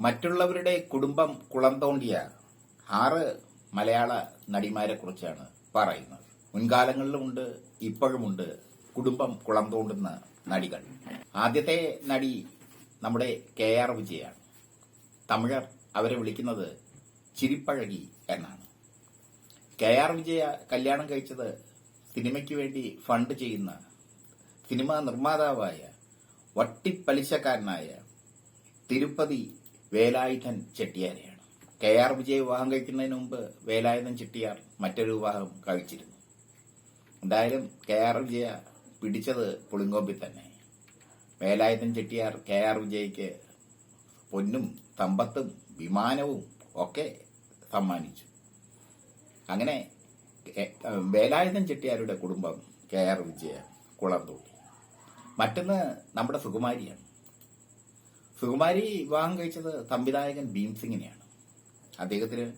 മറ്റുള്ളവരുടെ കുടുംബം കുളം തോണ്ടിയ ആറ് മലയാള നടിമാരെ കുറിച്ചാണ് പറയുന്നത്. മുൻകാലങ്ങളിലുമുണ്ട് ഇപ്പോഴുമുണ്ട് കുടുംബം കുളം തോണ്ടുന്ന നടികൾ. ആദ്യത്തെ നടി നമ്മുടെ കെ ആർ വിജയാണ്. തമിഴർ അവരെ വിളിക്കുന്നത് ചിരിപ്പഴകി എന്നാണ്. കെ ആർ വിജയ കല്യാണം കഴിച്ചത് സിനിമയ്ക്ക് വേണ്ടി ഫണ്ട് ചെയ്യുന്ന സിനിമാ നിർമ്മാതാവായ വട്ടിപ്പലിശക്കാരനായ തിരുപ്പതി വേലായുധൻ ചെട്ടിയാരെയാണ്. കെ ആർ വിജയ് വിവാഹം കഴിക്കുന്നതിന് മുമ്പ് വേലായുധൻ ചെട്ടിയാർ മറ്റൊരു വിവാഹം കഴിച്ചിരുന്നു. എന്തായാലും കെ ആർ വിജയ പിടിച്ചത് പുളിങ്കൊമ്പിൽ തന്നെ. വേലായുധൻ ചെട്ടിയാർ കെ ആർ വിജയ്ക്ക് പൊന്നും സമ്പത്തും വിമാനവും ഒക്കെ സമ്മാനിച്ചു. അങ്ങനെ വേലായുധൻ ചെട്ടിയാരുടെ കുടുംബം കെ ആർ വിജയ കുളം തോട്ടി മറ്റൊന്ന് നമ്മുടെ സുകുമാരിയാണ്. സുകുമാരി വിവാഹം കഴിച്ചത് സംവിധായകൻ ഭീംസിംഗിനെയാണ് അദ്ദേഹത്തിന്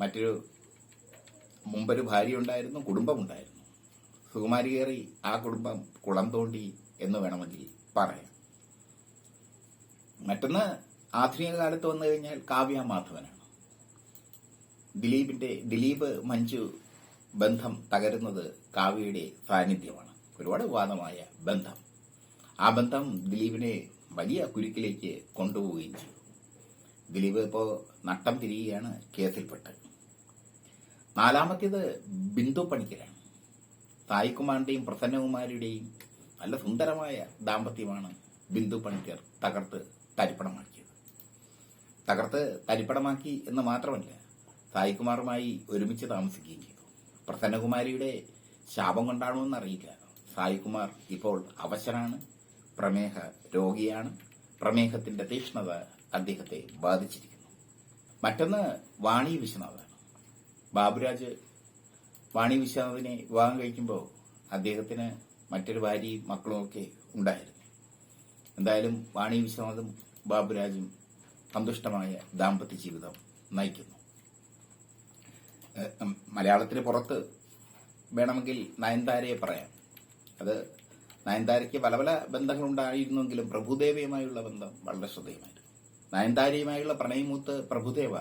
മറ്റൊരു മുമ്പൊരു ഭാര്യ ഉണ്ടായിരുന്നു കുടുംബമുണ്ടായിരുന്നു സുകുമാരി കയറി ആ കുടുംബം കുളം തോണ്ടി എന്ന് വേണമെങ്കിൽ പറയാം. മറ്റൊന്ന് ആധുനിക കാലത്ത് വന്നു കഴിഞ്ഞാൽ കാവ്യ മാധവനാണ്. ദിലീപിന്റെ ദിലീപ് മഞ്ജു ബന്ധം തകരുന്നത് കാവ്യയുടെ സാന്നിധ്യമാണ്. ഒരുപാട് വിവാദമായ ബന്ധം. ആ ബന്ധം ദിലീപിനെ വലിയ കുരുക്കിലേക്ക് കൊണ്ടുപോവുകയും ചെയ്തു. ദിലീപ് ഇപ്പോൾ നട്ടം തിരിയുകയാണ് കേസിൽപ്പെട്ട് നാലാമത്തേത് ബിന്ദു പണിക്കരാണ്. സായികുമാറിന്റെയും പ്രസന്നകുമാരിയുടെയും നല്ല സുന്ദരമായ ദാമ്പത്യമാണ് ബിന്ദു പണിക്കർ തകർത്ത് തരിപ്പണമാക്കിയത്. തകർത്ത് തരിപ്പണമാക്കി എന്ന് മാത്രമല്ല സായികുമാറുമായി ഒരുമിച്ച് താമസിക്കുകയും ചെയ്തു. പ്രസന്നകുമാരിയുടെ ശാപം കൊണ്ടാണോ എന്നറിയില്ല. സായികുമാർ ഇപ്പോൾ അവശനാണ്. പ്രമേഹ രോഗിയാണ്. പ്രമേഹത്തിന്റെ തീക്ഷ്ണത അദ്ദേഹത്തെ ബാധിച്ചിരിക്കുന്നു. മറ്റൊന്ന് വാണി വിശ്വനാഥാണ്. ബാബുരാജ് വാണി വിശ്വനാഥിനെ വിവാഹം കഴിക്കുമ്പോൾ അദ്ദേഹത്തിന് മറ്റൊരു ഭാര്യയും മക്കളുമൊക്കെ ഉണ്ടായിരുന്നു. എന്തായാലും വാണി വിശ്വനാഥും ബാബുരാജും സന്തുഷ്ടമായ ദാമ്പത്യ ജീവിതം നയിക്കുന്നു. മലയാളത്തിന് പുറത്ത് വേണമെങ്കിൽ നയൻതാരയെ പറയാം. അത് നയൻതാരയ്ക്ക് പല പല ബന്ധങ്ങളുണ്ടായിരുന്നെങ്കിലും പ്രഭുദേവയുമായുള്ള ബന്ധം വളരെ ശ്രദ്ധേയമായിരുന്നു. നയൻതാരയുമായുള്ള പ്രണയമൂത്ത് പ്രഭുദേവ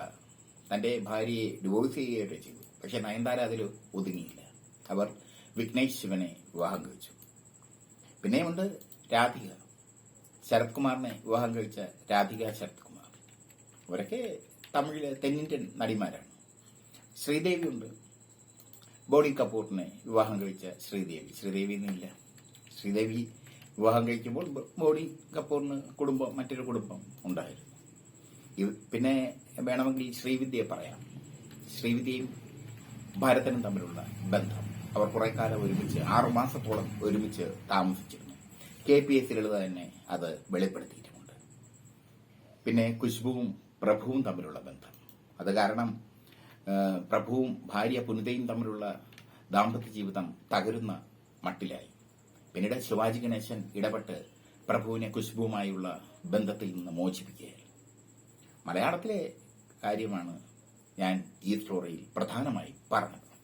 തന്റെ ഭാര്യയെ ഡിവോഴ്സ് ചെയ്യുകയൊക്കെ ചെയ്തു. പക്ഷെ നയൻതാര അതിൽ ഒതുങ്ങിയില്ല. അവർ വിഘ്നേഷ് ശിവനെ വിവാഹം കഴിച്ചു. പിന്നെയുണ്ട് രാധിക. ശരത് കുമാറിനെ വിവാഹം കഴിച്ച രാധിക ശരത് കുമാർ അവരൊക്കെ തമിഴിലെ തെന്നിന്ത്യൻ നടിമാരാണ്. ശ്രീദേവിയുണ്ട്. ബോണി കപൂറിനെ വിവാഹം കഴിച്ച ശ്രീദേവി. ശ്രീദേവി എന്നില്ല ശ്രീദേവി വിവാഹം കഴിക്കുമ്പോൾ മോഡി കപൂറിന് കുടുംബം മറ്റൊരു കുടുംബം ഉണ്ടായിരുന്നു. പിന്നെ വേണമെങ്കിൽ ശ്രീവിദ്യയെ പറയാം. ശ്രീവിദ്യയും ഭാരതനും തമ്മിലുള്ള ബന്ധം. അവർ കുറെ കാലം ഒരുമിച്ച് ആറുമാസത്തോളം ഒരുമിച്ച് താമസിച്ചിരുന്നു. കെ പി എസ് ലളിത തന്നെ അത് വെളിപ്പെടുത്തിയിട്ടുമുണ്ട്. പിന്നെ കുശ്ബുവും പ്രഭുവും തമ്മിലുള്ള ബന്ധം. അത് കാരണം പ്രഭുവും ഭാര്യ പുനിതയും തമ്മിലുള്ള ദാമ്പത്യ ജീവിതം തകരുന്ന മട്ടിലായി. പിന്നീട് ശിവാജി ഗണേശൻ ഇടപെട്ട് പ്രഭുവിനെ കുശുബുമായുള്ള ബന്ധത്തിൽ നിന്ന് മോചിപ്പിക്കുകയായി. മലയാളത്തിലെ കാര്യമാണ് ഞാൻ ഈ സ്റ്റോറിയിൽ പ്രധാനമായി പറഞ്ഞത്.